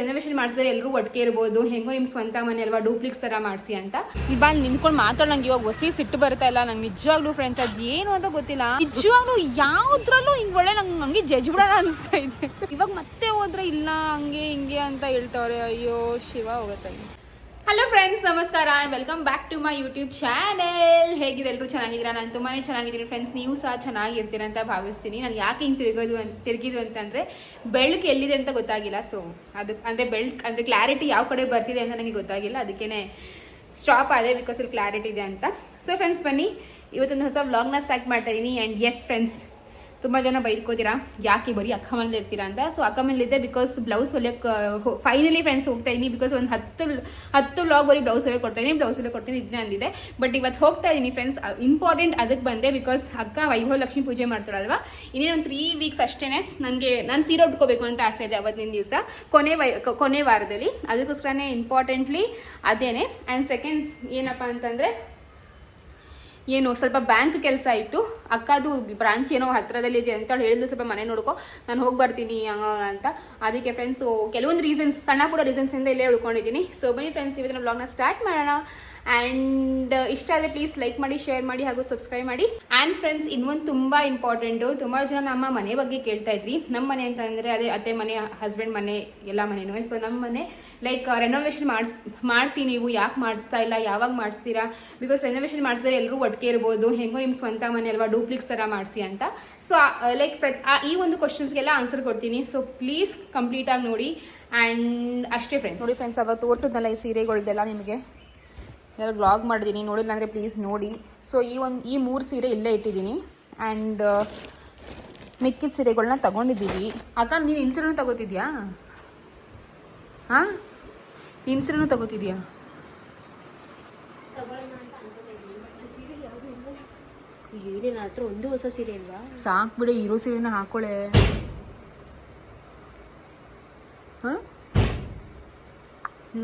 Renovation ಮಾಡಿಸಿದ್ರೆ ಎಲ್ಲರೂ ಒಟ್ಟಿಗೆ ಇರ್ಬೋದು. ಹೆಂಗೋ ನಿಮ್ಮ ಸ್ವಂತ ಮನೆ ಅಲ್ವಾ ಡೂಪ್ಲಿಕ್ಸ್ ಥರ ಮಾಡಿಸಿ ಅಂತ. ಅಲ್ಲಿ ನಿಂತ್ಕೊಂಡು ಮಾತಾಡೋ ನಂಗೆ ಇವಾಗ ಹೊಸಿ ಸಿಟ್ಟು ಬರ್ತಾ ಇಲ್ಲ? ನಂಗೆ ನಿಜವಾಗ್ಲೂ ಫ್ರೆಂಡ್ಸ್ ಅದು ಏನು ಅಂತ ಗೊತ್ತಿಲ್ಲ. ನಿಜವಾಗ್ಲೂ ಯಾವ್ದ್ರಲ್ಲೂ ಹಿಂಗೆ ಒಳ್ಳೆ ನಂಗೆ ಹಂಗೆ ಜಜ್ ಬಿಡೋಣ ಅನಿಸ್ತಾ ಇದೆ. ಇವಾಗ ಮತ್ತೆ ಹೋದ್ರೆ ಇಲ್ಲ, ಹಂಗೆ ಹಿಂಗೆ ಅಂತ ಹೇಳ್ತಾವ್ರೆ. ಅಯ್ಯೋ, ಶಿವ ಹೋಗುತ್ತೆ. ಹಲೋ ಫ್ರೆಂಡ್ಸ್ ನಮಸ್ಕಾರ welcome back to my YouTube channel ಹೇಗಿದೆ ಎಲ್ಲರೂ? ಚೆನ್ನಾಗಿದ್ದೀರಾ? ನಾನು ತುಂಬಾ ಚೆನ್ನಾಗಿದ್ದೀನಿ ಫ್ರೆಂಡ್ಸ್ ನೀವು ಸಹ ಚೆನ್ನಾಗಿರ್ತೀರ ಅಂತ ಭಾವಿಸ್ತೀನಿ. ನಾನು ಯಾಕೆ ಹಿಂಗೆ ತಿರುಗೋದು ಅಂತ ತಿರುಗಿದು ಅಂತಂದರೆ ಬೆಳಕು ಎಲ್ಲಿದೆ ಅಂತ ಗೊತ್ತಾಗಿಲ್ಲ. ಸೊ ಅದು ಅಂದರೆ ಬೆಳಕು ಅಂದರೆ ಕ್ಲಾರಿಟಿ ಯಾವ ಕಡೆ ಬರ್ತಿದೆ ಅಂತ ನನಗೆ ಗೊತ್ತಾಗಿಲ್ಲ. ಅದಕ್ಕೇ ಸ್ಟಾಪ್ ಆಗಿದೆ ಬಿಕಾಸ್ ಅಲ್ಲಿ ಕ್ಲಾರಿಟಿ ಇದೆ ಅಂತ. ಸೊ ಫ್ರೆಂಡ್ಸ್ ಬನ್ನಿ. ಇವತ್ತೊಂದು ಹೊಸ ವ್ಲಾಗ್ನ ಸ್ಟಾರ್ಟ್ ಮಾಡ್ತಾ ಇದ್ದೀನಿ ಆ್ಯಂಡ್ ಎಸ್ ಫ್ರೆಂಡ್ಸ್ ತುಂಬ ಜನ ಬೈದ್ಕೋತೀರಾ? ಯಾಕೆ ಬರೀ ಅಕ್ಕ ಮನೇಲಿ ಇರ್ತೀರಾ ಅಂತ? ಸೊ ಅಕ್ಕ ಮನೇಲಿದ್ದೆ ಬಿಕಾಸ್ ಬ್ಲೌಸ್ ಹೊಲಿಯಕ್ಕೆ ಫೈನಲಿ ಫ್ರೆಂಡ್ಸ್ ಹೋಗ್ತಾ ಇದ್ದೀನಿ ಬಿಕಾಸ್ ಒಂದು ಹತ್ತು ಹತ್ತು ವ್ಲಾಗ್ ಬರೀ ಬ್ಲೌಸ್ ಹೊಲಿಯಕ್ಕೆ ಕೊಡ್ತಾ ಇದ್ದೀನಿ ಬ್ಲೌಸ್ ಕೊಡ್ತೀನಿ ಇದನ್ನೇ ಅಂದಿದೆ ಬಟ್ ಇವತ್ತು ಹೋಗ್ತಾ ಇದ್ದೀನಿ ಫ್ರೆಂಡ್ಸ್ ಇಂಪಾರ್ಟೆಂಟ್ ಅದಕ್ಕೆ ಬಂದೆ ಬಿಕಾಸ್ ಅಕ್ಕ ವೈಭವ ಲಕ್ಷ್ಮಿ ಪೂಜೆ ಮಾಡ್ತಾರಲ್ವಾ ಇನ್ನೇನು ಒಂದು ತ್ರೀ ವೀಕ್ಸ್ ಅಷ್ಟೇ ನನಗೆ, ನಾನು ಸೀರೆ ಉಟ್ಕೋಬೇಕು ಅಂತ ಆಸೆ ಇದೆ ಅವತ್ತಿನ ದಿವಸ. ಕೊನೆ ವೈ ಕೊನೆ ವಾರದಲ್ಲಿ. ಅದಕ್ಕೋಸ್ಕರನೇ ಇಂಪಾರ್ಟೆಂಟ್ಲಿ ಅದೇನೆ. ಆ್ಯಂಡ್ ಸೆಕೆಂಡ್ ಏನಪ್ಪ ಅಂತಂದರೆ ಏನು ಸ್ವಲ್ಪ ಬ್ಯಾಂಕ್ ಕೆಲಸ ಇತ್ತು. ಅಕ್ಕದು ಬ್ರಾಂಚ್ ಏನೋ ಹತ್ರದಲ್ಲಿ ಇದೆ ಅಂತ ಹೇಳಿದ್ರು, ಸ್ವಲ್ಪ ಮನೆ ನೋಡ್ಕೊ. ನಾನು ಹೋಗಿ ಬರ್ತೀನಿ ಅಂತ. ಅದಕ್ಕೆ ಫ್ರೆಂಡ್ಸು ಕೆಲವೊಂದು ರೀಸನ್ಸ್ ಸಣ್ಣ ಪುಟ್ಟ ರೀಸನ್ಸಿಂದ ಇಲ್ಲೇ ಉಳ್ಕೊಂಡಿದ್ದೀನಿ. ಸೊ ಬನ್ನಿ ಫ್ರೆಂಡ್ಸ್ ಇವತ್ತಿನ ಬ್ಲಾಗ್ನ ಸ್ಟಾರ್ಟ್ ಮಾಡೋಣ. ಆ್ಯಂಡ್ ಇಷ್ಟ ಆದರೆ ಪ್ಲೀಸ್ ಲೈಕ್ ಮಾಡಿ ಶೇರ್ ಮಾಡಿ ಹಾಗೂ ಸಬ್ಸ್ಕ್ರೈಬ್ ಮಾಡಿ. ಆ್ಯಂಡ್ ಫ್ರೆಂಡ್ಸ್ ಇನ್ನೊಂದು ತುಂಬ ಇಂಪಾರ್ಟೆಂಟು ತುಂಬ ಜನ ನಮ್ಮ ಮನೆ ಬಗ್ಗೆ ಕೇಳ್ತಾ ಇದ್ವಿ ನಮ್ಮ ಮನೆ ಅಂತ ಅಂದರೆ ಅದೇ ಅತ್ತೆ ಮನೆ ಹಸ್ಬೆಂಡ್ ಮನೆ, ಎಲ್ಲ ಮನೆನೂ. ಸೊ ನಮ್ಮ ಮನೆ ಲೈಕ್ ರೆನೋವೇಷನ್ ಮಾಡಿಸ್, ಮಾಡಿಸಿ ನೀವು. ಯಾಕೆ ಮಾಡಿಸ್ತಾ ಇಲ್ಲ? ಯಾವಾಗ ಮಾಡಿಸ್ತೀರಾ? ಬಿಕಾಸ್ ರೆನೋವೇಷನ್ ಮಾಡಿಸಿದ್ರೆ ಎಲ್ಲರೂ ಒಟ್ಟಿಗೆ ಇರ್ಬೋದು. ಹೆಂಗೋ ನಿಮ್ಮ ಸ್ವಂತ ಮನೆ ಅಲ್ವಾ? ಡೂಪ್ಲಿಕ್ಸ್ ಥರ ಮಾಡಿಸಿ ಅಂತ. ಸೊ ಲೈಕ್ ಪ್ರ ಈ ಒಂದು ಕ್ವಶನ್ಸ್ಗೆಲ್ಲ ಆನ್ಸರ್ ಕೊಡ್ತೀನಿ. ಸೊ ಪ್ಲೀಸ್ ಕಂಪ್ಲೀಟಾಗಿ ನೋಡಿ. ಆ್ಯಂಡ್ ಅಷ್ಟೇ ಫ್ರೆಂಡ್ಸ್ ನೋಡಿ ಫ್ರೆಂಡ್ಸ್ ಅವಾಗ ತೋರಿಸೋದಲ್ಲ ಈ ಸೀರೆಗಳ್ದೆಲ್ಲ ನಿಮಗೆ? ಎಲ್ಲ ವ್ಲಾಗ್ ಮಾಡಿದ್ದೀನಿ ನೋಡಿಲ್ಲ ಅಂದರೆ ಪ್ಲೀಸ್ ನೋಡಿ. ಸೊ ಈ ಒಂದು ಈ ಮೂರು ಸೀರೆ ಇಲ್ಲೇ ಇಟ್ಟಿದ್ದೀನಿ ಆ್ಯಂಡ್ ಮಿಕ್ಕಿದ ಸೀರೆಗಳನ್ನ ತಗೊಂಡಿದ್ದೀವಿ. ಅಕ್ಕ ನೀನು ಇನ್ಸಿಡನ್ನು ತಗೋತಿದ್ಯಾ? ಹಾಂ? ಇನ್ಸಿಡನ್ನು ತಗೋತಿದ್ಯಾ? ಒಂದು ಹೊಸ ಸೀರೆ ಇಲ್ವಾ? ಸಾಕು ಬಿಡಿ ಇರೋ ಸೀರೆನ ಹಾಕೊಳ್ಳೆ ಹಾಂ?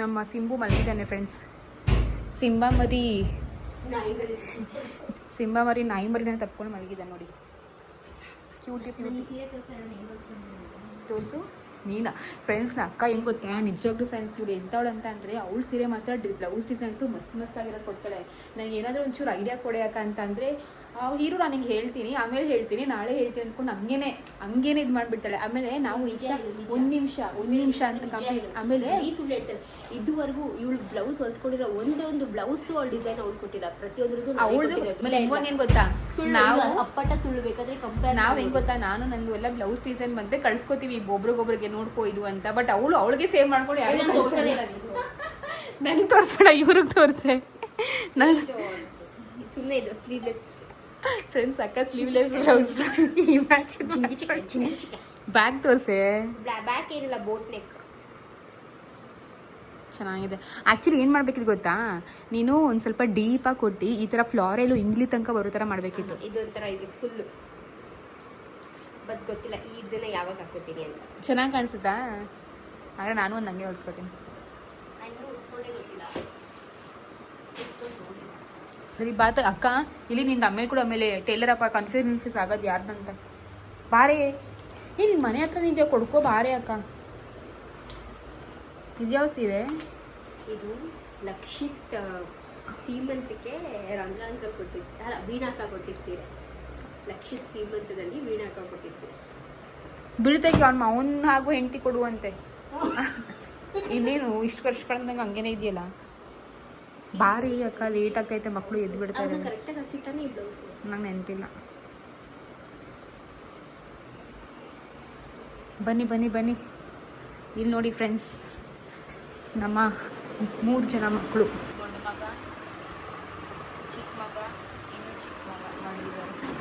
ನಮ್ಮ ಸಿಂಬು ಮಲಗಿದ್ದಾನೆ ಫ್ರೆಂಡ್ಸ್ ಸಿಂಬಾ ಮರಿ ಸಿಂಬಾ ಮರಿ ನಾಯಿ ಮರಿನ ತಪ್ಕೊಂಡು ಮಲಗಿದೆ ನೋಡಿ ಕ್ಯೂಟಿ ತೋರಿಸು. ನೀನಾ? ಫ್ರೆಂಡ್ಸ್ನ ಅಕ್ಕ ಹೆಂಗೆ ಗೊತ್ತಾ? ನಿಜವಾಗ್ಲೂ ಫ್ರೆಂಡ್ಸ್ ಇವ್ರು ಎಂಥವಳು ಅಂತ ಅಂದರೆ ಅವಳ ಸೀರೆ ಮಾತ್ರ ಡಿ ಬ್ಲೌಸ್ ಡಿಸೈನ್ಸು ಮಸ್ತ್ ಮಸ್ತ್ ಆಗಿರೋದು ಕೊಡ್ತಾಳೆ ನನಗೆ ಏನಾದರೂ ಒಂಚೂರು ಐಡಿಯಾ ಕೊಡಿ ಅಕ್ಕ ಅಂತ ಅಂದರೆ ಹೀರೋ ನಾನು ಹಿಂಗೆ ಹೇಳ್ತೀನಿ ಆಮೇಲೆ ಹೇಳ್ತೀನಿ ನಾಳೆ ಹೇಳ್ತೀನಿ ಅಂದ್ಕೊಂಡು ಹಂಗೇನೆ ಹಂಗೇನೆ ಇದು ಮಾಡ್ಬಿಡ್ತಾಳೆ. ಆಮೇಲೆ ನಾವು ಒಂದ್ ಇಷ್ಟ ಒಂದು ನಿಮಿಷ ಒಂದು ನಿಮಿಷ ಅಂತ ಕಮ್ಮಿ ಆಮೇಲೆ ಈ ಸುಳ್ಳು ಹೇಳ್ತಾರೆ ಇದುವರೆಗೂ ಇವಳು ಬ್ಲೌಸ್ ಹೊಲ್ಸ್ಕೊಂಡಿರೋ ಒಂದೇ ಒಂದು ಬ್ಲೌಸ್ ಅವಳು ಡಿಸೈನ್ ಅವ್ಳು ಕೊಟ್ಟಿಲ್ಲ. ಪ್ರತಿಯೊಂದ್ರದ್ದು ಅವಳದು ಆಮೇಲೆ ಏನು ಗೊತ್ತಾ? ಸುಳ್ಳು ನಾವು ಅಪ್ಪಟ ಸುಳ್ಳು ಬೇಕಾದ್ರೆ ಕಂಪೇರ್ ನಾವ್ ಹೆಂಗ್ ಗೊತ್ತಾ? ನಾನು ನಂದು ಎಲ್ಲ ಬ್ಲೌಸ್ ಡಿಸೈನ್ ಬಂದ್ರೆ ಕಳ್ಸ್ಕೊತೀವಿ ಒಬ್ರಿಗೊಬ್ರಿಗೆ ನೋಡ್ಕೋ ಇದು ಅಂತ. ಬಟ್ ಅವಳು ಅವಳಿಗೆ ಸೇವ್ ಮಾಡ್ಕೊಳ್ಳಿ ನನಗೆ ತೋರ್ಸ್ಬೇಡ ಇವ್ರಿಗೆ ತೋರಿಸೆ. ನಾನು ಸುಮ್ಮನೆ ಇದು ಸ್ಲೀವ್ಲೆಸ್ ಫ್ರೆಂಡ್ಸ್ ಅಕ್ಕ ಸ್ಲೀವ್ಲೆಸ್ ಬ್ಲೌಸ್ ಬ್ಯಾಗ್ ತೋರಿಸೆ? ಬ್ಯಾಕ್ ಏನಿಲ್ಲ ಬೋಟ್ ನೆಕ್ ಚೆನ್ನಾಗಿದೆ. ಆ್ಯಕ್ಚುಲಿ ಏನು ಮಾಡ್ಬೇಕಿತ್ತು ಗೊತ್ತಾ? ನೀನು ಒಂದು ಸ್ವಲ್ಪ ಡೀಪಾಗಿ ಕೊಟ್ಟು ಈ ಥರ ಫ್ಲಾರೆಲು ಇಂಗ್ಲಿ ತನಕ ಬರೋ ಥರ ಮಾಡಬೇಕಿತ್ತು. ಇದು ಒಂಥರ ಇದು ಫುಲ್ ಬಟ್ ಗೊತ್ತಿಲ್ಲ ಇದನ್ನ ಯಾವಾಗ ಹಾಕೋತೀನಿ ಅಂತ. ಚೆನ್ನಾಗಿ ಕಾಣಿಸುತ್ತಾ? ಆದರೆ ನಾನು ಒಂದು ಹಂಗೆ ಹೊಲ್ಸ್ಕೊತೀನಿ. ಗೊತ್ತಿಲ್ಲ. ಸರಿ ಬಾತ ಅಕ್ಕ. ಇಲ್ಲಿ ನಿಂದ ಆಮೇಲೆ ಕೂಡ ಆಮೇಲೆ ಟೇಲರ್ ಅಪ್ಪ ಕನ್ಫ್ಯೂಸ್ ಆಗೋದು ಯಾರ್ದಂತ. ಬಾರೆ. ಏ ನಿಮ್ಮ ಮನೆ ಹತ್ರ ನಿಂತ ಕೊಡ್ಕೋ ಬಾರೆ ಅಕ್ಕ. ಇದ್ಯಾವ ಸೀರೆ? ಇದು ಲಕ್ಷಿತ್ ಸೀಮಂತಕ್ಕೆ ರಂಗ ಅಂಕಲ್ ಕೊಟ್ಟಿದ್ದು ಅಲ್ಲ ವೀಣಾಕ ಕೊಟ್ಟಿದ್ದು ಸೀರೆ. ಲಕ್ಷಿತ್ ಸೀಮಂತದಲ್ಲಿ ವೀಣಾಕ ಕೊಟ್ಟಿದ್ದು ಸೀರೆ. ಬೀಳ್ತೈತಿ ಅವ್ನ ಅವನ್ ಹಾಗೂ ಹೆಂಡತಿ ಕೊಡುವಂತೆ. ಇನ್ನೇನು ಇಷ್ಟು ವರ್ಷಗಳಂದಂಗೆ ಹಂಗೇನೆ ಇದೆಯಲ್ಲ? ಬಾರಿ ಅಕ್ಕ ಲೇಟ್ ಆಗ್ತೈತೆ ಮಕ್ಕಳು ಎದ್ದು ಬಿಡ್ತಾರೆ ಅವ್ರನ್ನ ಕರೆಕ್ಟಾಗಿ ಹಾಕ್ತಿತ್ತಾನೆ ಈ ಬ್ಲೌಸ್ ನಂಗೆ ನೆನಪಿಲ್ಲ. ಬನ್ನಿ ಬನ್ನಿ ಬನ್ನಿ. ಇಲ್ಲಿ ನೋಡಿ ಫ್ರೆಂಡ್ಸ್ ನಮ್ಮ ಮೂರು ಜನ ಮಕ್ಕಳು ದೊಡ್ಡ ಮಗ ಚಿಕ್ಕ ಮಗ ಇನ್ನು ಚಿಕ್ಕ ಮಗ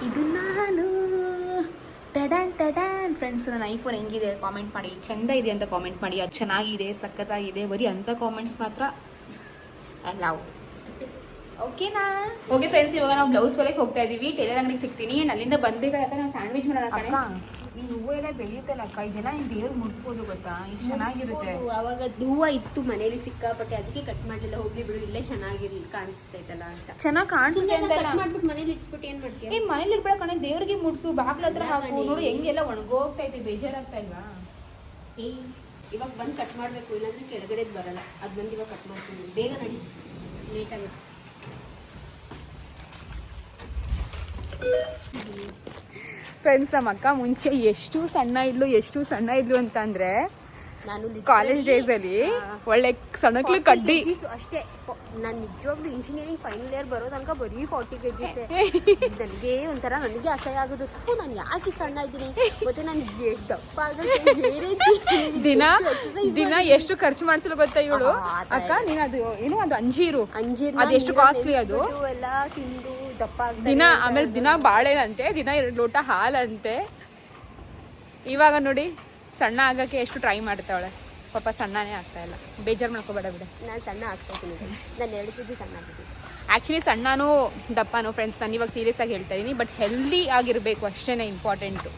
ಇದು ನಾನು. ಟಡಾನ್ ಟಡಾನ್. ಫ್ರೆಂಡ್ಸ್ ನನ್ನ ಐಫೋನ್ ಹೆಂಗಿದೆ? ಕಾಮೆಂಟ್ ಮಾಡಿ. ಚೆಂದ ಇದೆ ಅಂತ ಕಾಮೆಂಟ್ ಮಾಡಿ. ಅದು ಚೆನ್ನಾಗಿದೆ ಸಖತ್ತಾಗಿದೆ. ಬರೀ ಅಂಥ ಕಾಮೆಂಟ್ಸ್ ಮಾತ್ರ. ಲವ್ ಓಕೆನಾ ಓಕೆ ಫ್ರೆಂಡ್ಸ್ ಇವಾಗ ನಾವು ಬ್ಲೌಸ್ ಹೊಲಕ್ಕೆ ಹೋಗ್ತಾ ಇದೀವಿ. ಟೇಲರ್ ಅಂಗಡಿಗೆ ಸಿಗ್ತೀನಿ. ಅಲ್ಲಿಂದ ಯಾಕಂದ್ರೆ ನಾವು ಸ್ಯಾಂಡ್ವಿಚ್ ಮಾಡೋಣ ಈ ಹೂವು ಎಲ್ಲ ಬೆಳೆಯುತ್ತಲ್ಲ ಅಕ್ಕ? ಇದೆಲ್ಲ ನೀವು ದೇವ್ರು ಮುಡಿಸ್ಬೋದು ಗೊತ್ತಾ? ಇಷ್ಟು ಚೆನ್ನಾಗಿರುತ್ತೆ. ಅವಾಗ ಹೂವ ಇತ್ತು ಮನೇಲಿ ಸಿಕ್ಕಾಪಟ್ಟೆ ಅದಕ್ಕೆ ಕಟ್ ಮಾಡ್ಲಿಲ್ಲ. ಹೋಗ್ಲಿ ಬಿಡು ಇಲ್ಲೇ ಚೆನ್ನಾಗಿರ್ಲಿ ಕಾಣಿಸ್ತೈತಲ್ಲ ಅಂತ. ಚೆನ್ನಾಗಿ ಕಾಣಿಸುತ್ತೆ ಅಂತ ಮಾಡ್ಬಿಟ್ಟು ಮನೇಲಿ ಇಟ್ಬಿಟ್ಟು ಏನು ಮಾಡ್ತೀವಿ ಏ ಮನೇಲಿ ಇರಬೇಡ ಕಣೆ. ದೇವ್ರಿಗೆ ಮುಡಿಸು ಬಾಗ್ಲ ಹತ್ರ ಹಾಕು. ನೋಡು ಹೆಂಗೆಲ್ಲ ಒಣಗೋಗ್ತಾ ಇದೆ ಬೇಜಾರಾಗ್ತಾ ಇಲ್ವಾ? ಏಯ್ ಇವಾಗ ಬಂದು ಕಟ್ ಮಾಡಬೇಕು ಇಲ್ಲಾಂದ್ರೆ ಕೆಳಗಡೆದು ಬರಲ್ಲ. ಅದು ಬಂದು ಇವಾಗ ಕಟ್ ಮಾಡ್ತೀನಿ. ಬೇಗ ನಡಿ. ಲೇಟ್ ಆಗುತ್ತೆ ಫ್ರೆಂಡ್ಸ್ ನಮ್ಮ ಅಕ್ಕ ಮುಂಚೆ ಎಷ್ಟು ಸಣ್ಣ ಇದ್ಲು ಎಷ್ಟು ಸಣ್ಣ ಇದ್ಲು ಅಂತಂದ್ರೆ ನಾನು ಕಾಲೇಜ್ ಡೇಸ್ ಅಲ್ಲಿ ಒಳ್ಳೆ ಸಣ್ಣಕ್ಲು ಕಡ್ಡಿ. ಅಷ್ಟೇ. ನಾನು ನಿಜವಾಗ್ಲೂ ಇಂಜಿನಿಯರಿಂಗ್ ಫೈನಲ್ ಇಯರ್ ಬರೋ ತನಕ ಬರೀ ಫಾರ್ಟಿ ಕೆ ಜಿಸ್ ನನಗೆ ಒಂಥರ ನನಗೆ ಅಸಹ್ಯ ಆಗೋದು. ನಾನು ಯಾಕೆ ಸಣ್ಣ ಇದ್ದೀನಿ? ಮತ್ತೆ ನಾನು ದಪ್ಪ ಏನೇನ್ ದಿನ ದಿನ ಎಷ್ಟು ಖರ್ಚು ಮಾಡಿಸಲು ಗೊತ್ತಾ ಇವಳು? ಅಕ್ಕ ನೀನ್ ಅದು ಏನು ಅದು ಅಂಜೀರು? ಅಂಜೀರು ಅದು ಎಷ್ಟು ಕಾಸ್ಟ್ಲಿ ಅದು? ಎಲ್ಲ ತಿಂದು ದಪ್ಪ ದಿನ ಆಮೇಲೆ ದಿನ ಬಾಳೆನಂತೆ ದಿನ ಎರಡು ಲೋಟ ಹಾಲಂತೆ. ಇವಾಗ ನೋಡಿ. ಸಣ್ಣ ಆಗಕ್ಕೆ ಎಷ್ಟು ಟ್ರೈ ಮಾಡ್ತಾವಳೆ? ಪಾಪ ಸಣ್ಣನೇ ಆಗ್ತಾ ಇಲ್ಲ. ಬೇಜಾರು ಮಾಡ್ಕೋಬೇಡ ಬಿಡ. ನಾನು ಸಣ್ಣ ಆಗ್ತಾ ಇದ್ದೀನಿ ನಾನು ಎರಡು ಕೆ ಜಿ ಸಣ್ಣ ಆಗಿದ್ದೀನಿ ಆ್ಯಕ್ಚುಲಿ ಸಣ್ಣನೂ ದಪ್ಪನೋ ಫ್ರೆಂಡ್ಸ್ ನಾನು ಇವಾಗ ಸೀರಿಯಸ್ ಆಗಿ ಹೇಳ್ತಾ ಇದ್ದೀನಿ ಬಟ್ ಹೆಲ್ದಿ ಆಗಿರಬೇಕು ಅಷ್ಟೇ ಇಂಪಾರ್ಟೆಂಟು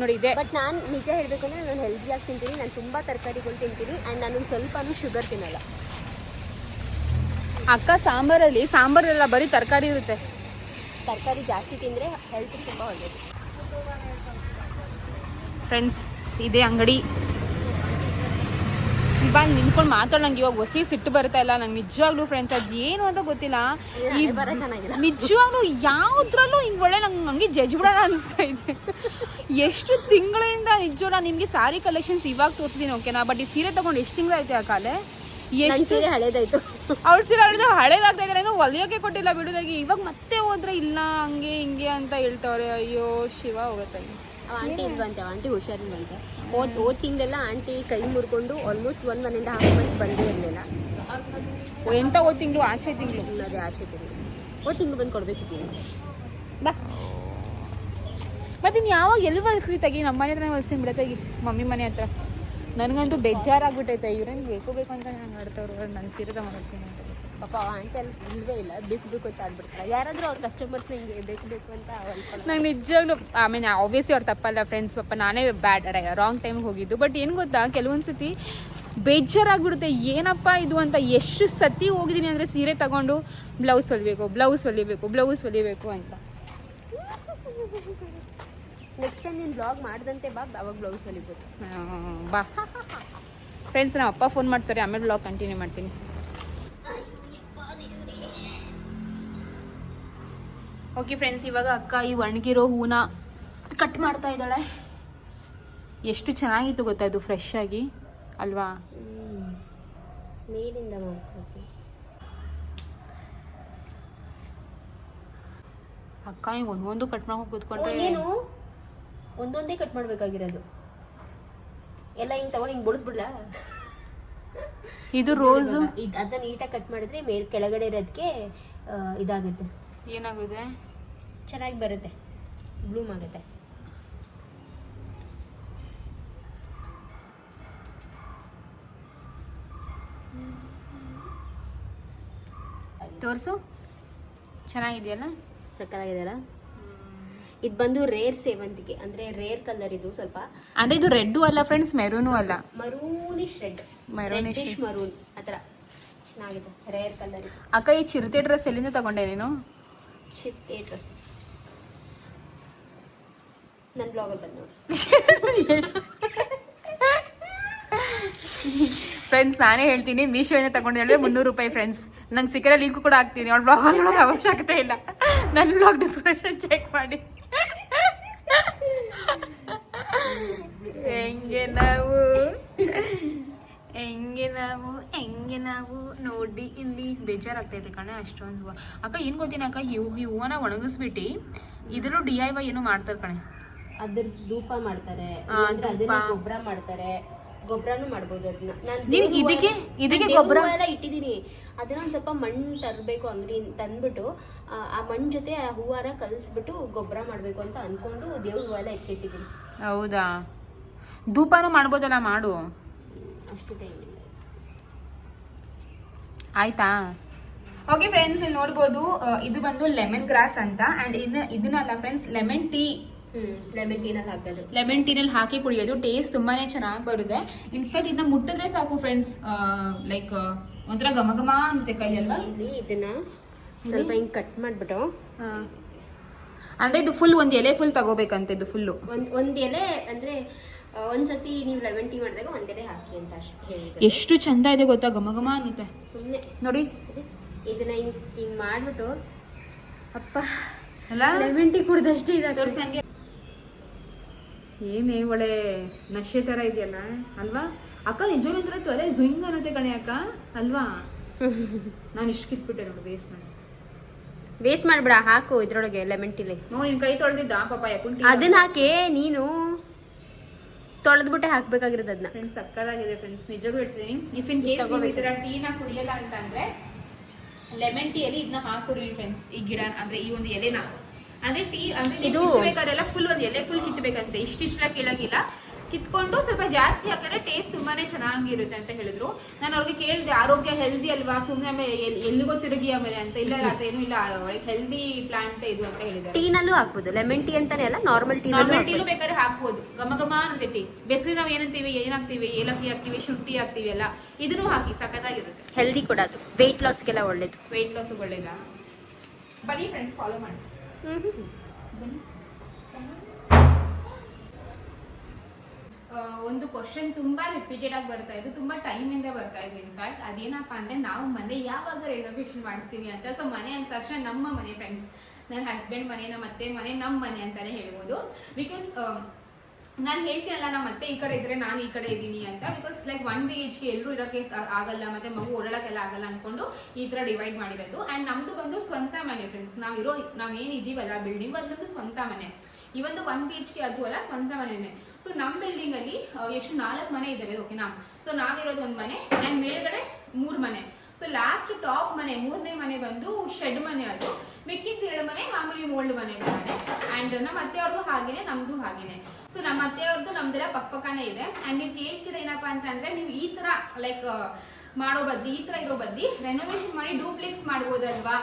ನೋಡಿ ಇದೆ. ಬಟ್ ನಾನು ನಿಜ ಹೇಳಬೇಕು ಅಂದರೆ ನಾನು ಹೆಲ್ದಿಯಾಗಿ ತಿಂತೀನಿ ನಾನು ತುಂಬ ತರಕಾರಿಗಳು ತಿಂತೀನಿ ಆ್ಯಂಡ್ ನಾನು ಸ್ವಲ್ಪನೂ ಶುಗರ್ ತಿನ್ನಲ್ಲ. ಅಕ್ಕ ಸಾಂಬಾರಲ್ಲಿ ಸಾಂಬಾರೆಲ್ಲ ಬರೀ ತರಕಾರಿ ಇರುತ್ತೆ. ತರಕಾರಿ ಜಾಸ್ತಿ ತಿಂದರೆ ಹೆಲ್ತಿಗೆ ತುಂಬ ಒಳ್ಳೆಯದು ಫ್ರೆಂಡ್ಸ್ ಇದೇ ಅಂಗಡಿ. ಬಂದು ನಿಂತ್ಕೊಂಡು ಮಾತಾಡೋಂಗೆ ಇವಾಗ ಹೊಸಿ ಸಿಟ್ಟು ಬರ್ತಾ ಇಲ್ಲ ನಂಗೆ ನಿಜವಾಗ್ಲೂ ಫ್ರೆಂಡ್ಸ್ ಅದು ಏನು ಅಂತ ಗೊತ್ತಿಲ್ಲ. ಈ ನಿಜವಾಗ್ಲೂ ಯಾವ್ದ್ರಲ್ಲೂ ಹಿಂಗೆ ಒಳ್ಳೆ ನಂಗೆ ಹಂಗೆ ಜಡ್ಜ್ ಬಿಡೋಣ ಅನಿಸ್ತಾ ಇದೆ. ಎಷ್ಟು ತಿಂಗಳಿಂದ ನಾನು ನಿಮಗೆ ಸಾರಿ ಕಲೆಕ್ಷನ್ಸ್ ಇವಾಗ ತೋರಿಸಿದ್ದೀನಿ ಓಕೆನಾ ಬಟ್ ಈ ಸೀರೆ ತಗೊಂಡು ಎಷ್ಟು ತಿಂಗಳಾಯ್ತು ಆ ಕಾಲೇ? ಎಷ್ಟು ಸೀರೆ ಹಳೇದಾಯ್ತು. ಅವ್ಳ ಸೀರೆ ಅವಳಿದ ಹಳೇದಾಗ್ತಾ ಇದ್ದಾರೆ ಏನೋ ಹೊಲಿಯೋಕೆ ಕೊಟ್ಟಿಲ್ಲ ಬಿಡೋದಾಗಿ ಇವಾಗ ಮತ್ತೆ ಹೋದ್ರೆ ಇಲ್ಲ ಹಂಗೆ ಹಿಂಗೆ ಅಂತ ಹೇಳ್ತಾವ್ರೆ. ಅಯ್ಯೋ ಶಿವ ಹೋಗುತ್ತೆ. ಆಂಟಿ ಇಲ್ವಂತೆ ಆಂಟಿ ಹುಷಾರಿಲ್ವಂತೆ. ಹೋದ್ ಹೋದ್ ತಿಂಗಳೆಲ್ಲ ಆಂಟಿ ಕೈ ಮುರ್ಕೊಂಡು ಆಲ್ಮೋಸ್ಟ್ ಒಂದು ಒನ್ ಆ್ಯಂಡ್ ಹಾಫ್ ಮಂತ್ ಬಂದೇ ಇರಲಿಲ್ಲ. ಎಂತ ಹೋದ ತಿಂಗಳು? ಆಚೆ ತಿಂಗಳು? ಅದೇ ಆಚೆ ತಿಂಗಳು. ಹೋದ್ ತಿಂಗಳು ಬಂದು ಕೊಡಬೇಕಿತ್ತು ಬಾ. ಮತ್ತೆ ನೀನು ಯಾವಾಗ ಎಲ್ಲಿ ಹೊಲಿಸ್ಲಿ ತೆಗಿ? ನಮ್ಮ ಮನೆ ಹತ್ರ ಹೊಲಿಸ್ತೀನಿ ಬಿಡ ತೆಗಿ. ಮಮ್ಮಿ ಮನೆ ಹತ್ರ. ನನಗಂತೂ ಬೇಜಾರಾಗ್ಬಿಟ್ಟೈತೆ. ಇವ್ರೇನು ಬೇಕು ಬೇಕು ಅಂತ ನಾನು ಮಾಡ್ತವ್ರು ನನ್ನ ಸೀರೆ ತಗೊಂಡಿರ್ತೀನಿ ಅಂತ. ಪಾಪ ಆಂಟಿ ಅಲ್ಲಿ ಇಲ್ವೇ ಇಲ್ಲ ಬೇಕು ಬೇಕು ಅಂತ ಆಡ್ಬಿಡ್ತಾರೆ ಯಾರಾದರೂ ಅವ್ರ ಕಸ್ಟಮರ್ಸ್ ಹಿಂಗೆ ಬೇಕು ಬೇಕು ಅಂತ ನಂಗೆ ನಿಜವಾಗ್ಲೂ ಐ ಮೀನ್ ಆಬ್ವಿಯಸ್ಲಿ ಅವ್ರು ತಪ್ಪಲ್ಲ ಫ್ರೆಂಡ್ಸ್ ಪಾಪ ನಾನೇ ಬ್ಯಾಡ್ ರಾಂಗ್ ಟೈಮ್ ಹೋಗಿದ್ದು. ಬಟ್ ಏನು ಗೊತ್ತಾ ಕೆಲವೊಂದು ಸತಿ ಬೇಜಾರಾಗ್ಬಿಡುತ್ತೆ ಏನಪ್ಪ ಇದು? ಅಂತ ಎಷ್ಟು ಸತಿ ಹೋಗಿದ್ದೀನಿ ಅಂದರೆ ಸೀರೆ ತಗೊಂಡು ಬ್ಲೌಸ್ ಹೊಲಿಬೇಕು ಬ್ಲೌಸ್ ಹೊಲಿಬೇಕು ಬ್ಲೌಸ್ ಹೊಲಿಬೇಕು ಅಂತ. ನೆಕ್ಸ್ಟ್ ಟೈಮ್ ನೀನು ಬ್ಲಾಗ್ ಮಾಡ್ದಂತೆ ಬಾ ಅವಾಗ ಬ್ಲೌಸ್ ಹೊಲಿಬೋದು. ಬಾ. ಫ್ರೆಂಡ್ಸ್ ನಮ್ಮ ಅಪ್ಪ ಫೋನ್ ಮಾಡ್ತಾರೆ ಆಮೇಲೆ ಬ್ಲಾಗ್ ಕಂಟಿನ್ಯೂ ಮಾಡ್ತೀನಿ. ಓಕೆ ಫ್ರೆಂಡ್ಸ್ ಇವಾಗ ಅಕ್ಕ ಈ ಒಣಗಿರೋ ಹೂನ ಕಟ್ ಮಾಡ್ತಾ ಇದ್ದಾಳೆ. ಎಷ್ಟು ಚೆನ್ನಾಗಿತ್ತು ಗೊತ್ತಾ ಇದು ಫ್ರೆಶ್ ಆಗಿ ಅಲ್ವಾ? ಮೇಲಿಂದ ಅಕ್ಕ ನೀವು ಒಂದೊಂದು ಕಟ್ ಮಾಡ್ಕೊಂಡು ಕೂತ್ಕೊಂಡ್ರೆ ನೀನು ಒಂದೊಂದೇ ಕಟ್ ಮಾಡ್ಬೇಕಾಗಿರೋದು. ಎಲ್ಲ ಹಿಂಗೆ ತಗೊಂಡು ಹಿಂಗೆ ಬಡಿಸ್ಬಿಡ್ಲಾ ಇದು ರೋಸು. ಇದು ಅದನ್ನ ನೀಟಾಗಿ ಕಟ್ ಮಾಡಿದ್ರೆ ಮೇಲ್ ಕೆಳಗಡೆ ಇರೋದಕ್ಕೆ ಇದಾಗುತ್ತೆ. ಏನಾಗಿದೆ ಚೆನ್ನಾಗಿ ಬರುತ್ತೆ. ಬ್ಲೂಮ್ ಆಗುತ್ತೆ. ತೋರಿಸು. ಚೆನ್ನಾಗಿದೆಯಲ್ಲ? ಸಕ್ಕತ್ತಾಗಿದೆಯಲ್ಲ? ಇದು ಬಂದು ರೇರ್ ಸೇವಂತಿಗೆ. ಅಂದರೆ ರೇರ್ ಕಲರ್ ಇದು ಸ್ವಲ್ಪ. ಅಂದರೆ ಇದು ರೆಡ್ಡು ಅಲ್ಲ ಫ್ರೆಂಡ್ಸ್ ಮೆರೂನು ಅಲ್ಲ? ಮರೂನಿಶ್ ರೆಡ್ ಮೆರೂನಿಶ್ ಮರೂನ್ ಆ ಥರ. ಚೆನ್ನಾಗಿದೆ. ರೇರ್ ಕಲರ್ ಅಕ್ಕ ಈ ಚಿರತೆ ಡ್ರೆಸ್ ಎಲ್ಲಿಂದ ತಗೊಂಡೆ ನೀನು? ಡ್ರೆಸ್ ನನ್ನ ಬ್ಲಾಗಲ್ಲಿ ಬಂದು ನೋಡಿ. ಫ್ರೆಂಡ್ಸ್ ನಾನೇ ಹೇಳ್ತೀನಿ ಮೀಶೋಯಿಂದ ತಗೊಂಡು ಹೇಳಿದ್ರೆ ಮುನ್ನೂರು ರೂಪಾಯಿ ಫ್ರೆಂಡ್ಸ್ ನಂಗೆ ಸಿಕ್ಕರೆ ಲಿಂಕ್ ಕೂಡ ಹಾಕ್ತೀನಿ. ಅವ್ಳು ಬ್ಲಾಗ್ ನೋಡೋದು ಅವಶ್ಯಕತೆ ಇಲ್ಲ. ನನ್ನ ಬ್ಲಾಗ್ ಡಿಸ್ಕ್ರಿಪ್ಷನ್ ಚೆಕ್ ಮಾಡಿ. ಹೆಂಗೆ ನಾವು? ಹೆಂಗೆ ನಾವು ಹೆಂಗೆ ನಾವು ನೋಡಿ ಇಲ್ಲಿ ಬೇಜಾರಾಗ್ತೈತೆ ಕಣೆ ಅಷ್ಟೊಂದು ಹೂವು. ಅಕ್ಕ ಏನು ಗೊತ್ತಿನ ಅಕ್ಕ ಹೂ- ಈ ಹೂವನ ಒಣಗಿಸ್ಬಿಟ್ಟು ಇದ್ರೂ ಡಿ ಐ ವೈ ಏನೋ ಮಾಡ್ತಾರೆ ಕಣೆ. ಅದ್ರ ಧೂಪ ಮಾಡ್ತಾರೆ ಗೊಬ್ಬರ ಮಾಡ್ತಾರೆ. ಗೊಬ್ಬರನು ಮಾಡ್ಬೋದು ಅದನ್ನ ನಾನು ಇದಕ್ಕೆ- ಇದಕ್ಕೆ ಗೊಬ್ಬರ ಎಲ್ಲ ಇಟ್ಟಿದ್ದೀನಿ. ಅದನ್ನ ಒಂದು ಸ್ವಲ್ಪ ಮಣ್ಣು ತರಬೇಕು ಅಂಗಡಿ ತಂದ್ಬಿಟ್ಟು ಆ, ಆ ಮಣ್ಣು ಜೊತೆ ಆ ಹೂವಾರ ಕಲಿಸ್ಬಿಟ್ಟು ಗೊಬ್ಬರ ಮಾಡಬೇಕು ಅಂತ ಅನ್ಕೊಂಡು ದೇವ್ರ ಹೂವೆಲ್ಲ ಎತ್ತಿಟ್ಟಿದ್ದೀನಿ ಹೌದಾ? ಧೂಪನೂ ಮಾಡ್ಬೋದಲ್ಲ ಮಾಡು. ಅಷ್ಟು ಟೈಮ್ ಇಲ್ಲ ಆಯ್ತಾ? ಓಕೆ ಫ್ರೆಂಡ್ಸ್ ಇಲ್ಲಿ ನೋಡ್ಬೋದು ಇದು ಬಂದು ಲೆಮನ್ ಗ್ರಾಸ್ ಅಂತ ಅಂಡ್ ಇದನ್ನ ಇದನ್ನಲ್ಲ ಫ್ರೆಂಡ್ಸ್ ಲೆಮನ್ ಟೀ ಲೆಮನ್ ಟೀನಲ್ಲಿ ಹಾಕೋದು ಲೆಮನ್ ಟೀನಲ್ಲಿ ಹಾಕಿ ಕುಡಿಯೋದು ಟೇಸ್ಟ್ ತುಂಬಾನೇ ಚೆನ್ನಾಗಿ ಬರುತ್ತೆ. ಇನ್ಫ್ಯಾಕ್ಟ್ ಇದನ್ನ ಮುಟ್ಟಿದ್ರೆ ಸಾಕು ಫ್ರೆಂಡ್ಸ್ ಲೈಕ್ ಒಂಥರ ಘಮ ಘಮ ಅನ್ನುತ್ತೆ ಕೈಯೆಲ್ಲ ಇಲ್ಲಿ ಇದನ್ನ ಸ್ವಲ್ಪ ಹಿಂಗ್ ಕಟ್ ಮಾಡ್ಬಿಟ್ಟು. ಅಂದ್ರೆ ಇದು ಫುಲ್ ಒಂದು ಎಲೆ ಫುಲ್ ತಗೋಬೇಕಂತೆ ಇದು ಫುಲ್ಲು ಒಂದ್ ಒಂದ್ ಎಲೆ ಅಂದ್ರೆ ಒಂದ್ಸತಿ ನೀವು ಲೆಮನ್ ಟೀ ಮಾಡಿದಾಗ ಒಂದೆಡೆ ಹಾಕಿ ಅಂತ ಅಷ್ಟೇ ಹೇಳಿದ್ರು. ಎಷ್ಟು ಚಂದ ಇದೆ ಗೊತ್ತಾ? ಘಮ ಘಮ ಅನ್ನುತ್ತೆ. ಸುಮ್ಮನೆ ನೋಡಿ. ಇದನ್ನ ಹಿಂಗ್ ಹಿಂಗ್ ಮಾಡ್ಬಿಟ್ಟು ಅಪ್ಪ. ಅಲ್ಲ? ಲೆಮನ್ ಟೀ ಕುಡ್ದಷ್ಟೇ ಇದೆ ತೋರ್ಸು ನಂಗೆ. ಏನೇ ಒಳ್ಳೆ ನಶೆ ತರ ಇದೆಯಲ್ಲ ಅಲ್ವಾ? ಅಕ್ಕ ನಿಜವೂ ಅಂದ್ರೆ ತಲೆ ಜುಯಿಂಗ್ ಅನ್ನುತ್ತೆ ಕಣೆ ಅಕ್ಕ ಅಲ್ವಾ? ನಾನು ಇಷ್ಟು ಕಿತ್ಬಿಟ್ಟೆ ನೋಡಿ ವೇಸ್ಟ್ ಮಾಡಿ. ವೇಸ್ಟ್ ಮಾಡ್ಬಿಡ ಹಾಕು ಇದ್ರೊಳಗೆ ಲೆಮನ್ ಟೀಲಿ ನಾವು ಕೈ ತೊಳೆದಿದ್ದ? ಪಾಪ ಯಾಕೆ ಅದನ್ನ ಹಾಕಿ ನೀನು. ತೊಳೆದ್ಬಿಟ್ಟೆ ಹಾಕ್ಬೇಕಾಗಿರೋದು ಅದನ್ನ. ಫ್ರೆಂಡ್ಸ್ ಸಕ್ಕದಾಗಿದೆ ಫ್ರೆಂಡ್ಸ್ ನಿಜವಾಗ್ಲೂ ಹೇಳ್ತೀನಿ. ಇಫ್ ಇನ್ ಕೇಸ್ ನೀವು ಈ ತರ ಟೀನ ಕುಡಿಯಲ್ಲ ಅಂತ ಅಂದ್ರೆ ಲೆಮನ್ ಟೀಯಲ್ಲಿ ಇದನ್ನ ಹಾಕೊಡ್ರಿ ಫ್ರೆಂಡ್ಸ್ ಈ ಗಿಡ ಅಂದ್ರೆ ಈ ಒಂದು ಎಲೆನ. ಅಂದ್ರೆ ಟೀ ಅಂದ್ರೆ ಇದು ಬೇಕಾದೆಲ್ಲ ಫುಲ್ ಒಂದು ಎಲೆ ಫುಲ್ ಕಿತ್ತಬೇಕಂತೆ ಇಷ್ಟಿಷ್ಟ ಕೇಳಂಗಿಲ್ಲ. ಕಿತ್ಕೊಂಡು ಸ್ವಲ್ಪ ಜಾಸ್ತಿ ಹಾಕಿದ್ರೆ ಟೇಸ್ಟ್ ತುಂಬಾನೇ ಚೆನ್ನಾಗಿರುತ್ತೆ ಅಂತ ಹೇಳಿದ್ರು. ನಾನು ಅವ್ರಿಗೆ ಕೇಳಿದೆ ಆರೋಗ್ಯ ಹೆಲ್ದಿ ಅಲ್ವಾ? ಸುಮ್ಮನೆ ಆಮೇಲೆ ಎಲ್- ಎಲ್ಲಿಗೋ ತಿರುಗಿ ಆಮೇಲೆ ಅಂತ. ಇಲ್ಲ ಏನೂ ಇಲ್ಲ. ಹೆಲ್ದಿ ಪ್ಲಾಂಟ್ ಇದು ಅಂತ ಹೇಳಿದ್ದಾರೆ. ಟೀನಲ್ಲೂ ಹಾಕ್ಬೋದು. ಲೆಮನ್ ಟೀ ಅಂತಾನೆ ಅಲ್ಲ ನಾರ್ಮಲ್ ಟೀ ನಾರ್ಮಲ್ ಟೀನು ಬೇಕಾದ್ರೆ ಹಾಕ್ಬೋದು. ಗಮ ಗಮ ಅನ್ನುತ್ತೆ ಟೀ ಬೇಸಿಗೆ ನಾವು ಏನಂತೀವಿ? ಏನಾಗ್ತೀವಿ? ಹಾಕ್ತೀವಿ ಏಲಕ್ಕಿ ಹಾಕ್ತೀವಿ ಶುಂಠಿ ಹಾಕ್ತೀವಿ ಎಲ್ಲ. ಇದನ್ನು ಹಾಕಿ ಸಖತ್ತಾಗಿರುತ್ತೆ. ಹೆಲ್ದಿ ಕೂಡ ಅದು. ವೆಯ್ಟ್ ಲಾಸ್ಗೆಲ್ಲ ಒಳ್ಳೇದು. ವೆಯ್ಟ್ ಲಾಸ್ ಒಳ್ಳೇದ? ಬನ್ನಿ ಫ್ರೆಂಡ್ಸ್ ಫಾಲೋ ಮಾಡಿ. ಬನ್ನಿ. ಒಂದು ಕ್ವಶನ್ ತುಂಬಾ ರಿಪೀಟೆಡ್ ಆಗಿ ಬರ್ತಾ ಇದ್ದು, ತುಂಬಾ ಟೈಮ್ ಇಂದ ಬರ್ತಾ ಇದ್ವಿ ಇನ್ಫ್ಯಾಕ್ಟ್ ಅದೇನಪ್ಪ ಅಂದ್ರೆ, ನಾವು ಮನೆ ಯಾವಾಗ ರೆನೋವೇಷನ್ ಮಾಡಿಸ್ತೀವಿ ಅಂತ. ಸೊ ಮನೆ ಅಂದ ತಕ್ಷಣ ನಮ್ಮ ಮನೆ ಫ್ರೆಂಡ್ಸ್ ನನ್ನ ಹಸ್ಬೆಂಡ್ ಮನೆ ನಮ್ಮ ಅತ್ತೆ ಮನೆ ನಮ್ಮ ಮನೆ ಅಂತಾನೆ ಹೇಳ್ಬೋದು. ಬಿಕಾಸ್ ನಾನು ಹೇಳ್ತೀನಲ್ಲ ನಮ್ಮ ಅತ್ತೆ ಈ ಕಡೆ ಇದ್ರೆ ನಾನು ಈ ಕಡೆ ಇದ್ದೀನಿ ಅಂತ. ಬಿಕಾಸ್ ಲೈಕ್ ಒನ್ ಬಿ ಎಚ್ಗೆ ಎಲ್ಲರೂ ಇರೋಕೆ ಸ- ಆಗಲ್ಲ, ಮತ್ತೆ ಮಗು ಓಡಾಡಕ್ಕೆಲ್ಲ ಆಗಲ್ಲ ಅನ್ಕೊಂಡು ಈ ತರ ಡಿವೈಡ್ ಮಾಡಿರೋದು. ಅಂಡ್ ನಮ್ದು ಬಂದು ಸ್ವಂತ ಮನೆ ಫ್ರೆಂಡ್ಸ್ ನಾವಿರೋ ನಾವೇನ್ ಇದೀವಲ್ಲ ಬಿಲ್ಡಿಂಗ್ ಅದೊಂದು ಸ್ವಂತ ಮನೆ. ಒಂದು ಒನ್ ಬಿ ಎಚ್ ಕೆ ಅದು ಅಲ್ಲ, ಸ್ವಂತ ಮನೆನೇ. ಸೊ ನಮ್ಮ ಬಿಲ್ಡಿಂಗ್ ಅಲ್ಲಿ ಎಷ್ಟು ನಾಲ್ಕು ಮನೆ ಇದಾವೆ ಓಕೆನಾ ಸೊ ನಾವಿರೋದು ಒಂದು ಮನೆ ಅಂಡ್ ಮೇಲ್ಗಡೆ ಮೂರು ಮನೆ. ಸೊ ಲಾಸ್ಟ್ ಟಾಪ್ ಮನೆ, ಮೂರನೇ ಮನೆ ಬಂದು ಶೆಡ್ ಮನೆ ಅದು. ಮಿಕ್ಕಿದ ಎರಡು ಮನೆ, ಮಾಮೂಲಿ ಓಲ್ಡ್ ಮನೆ ಮನೆ ಅಂಡ್ ನಮ್ಮ ಅತ್ತೆಯವ್ರದ್ದು ಹಾಗೇನೆ, ನಮ್ದು ಹಾಗೇನೆ. ಸೊ ನಮ್ಮ ಅತ್ತೆಯವ್ರದ್ದು ನಮ್ದೆಲ್ಲ ಪಕ್ಕ ಪಕ್ಕನೇ ಇದೆ. ಅಂಡ್ ನೀವು ಕೇಳ್ತೀರ ಏನಪ್ಪಾ ಅಂತಂದ್ರೆ, ನೀವು ಈ ತರ ಲೈಕ್ ಮಾಡೋ ಬದ್ಲಿ ಈ ತರ ಇರೋ ಬದ್ಲಿ ರೆನೋವೇಷನ್ ಮಾಡಿ ಡೂಪ್ಲೆಕ್ಸ್ ಮಾಡ್ಬೋದಲ್ವಾ?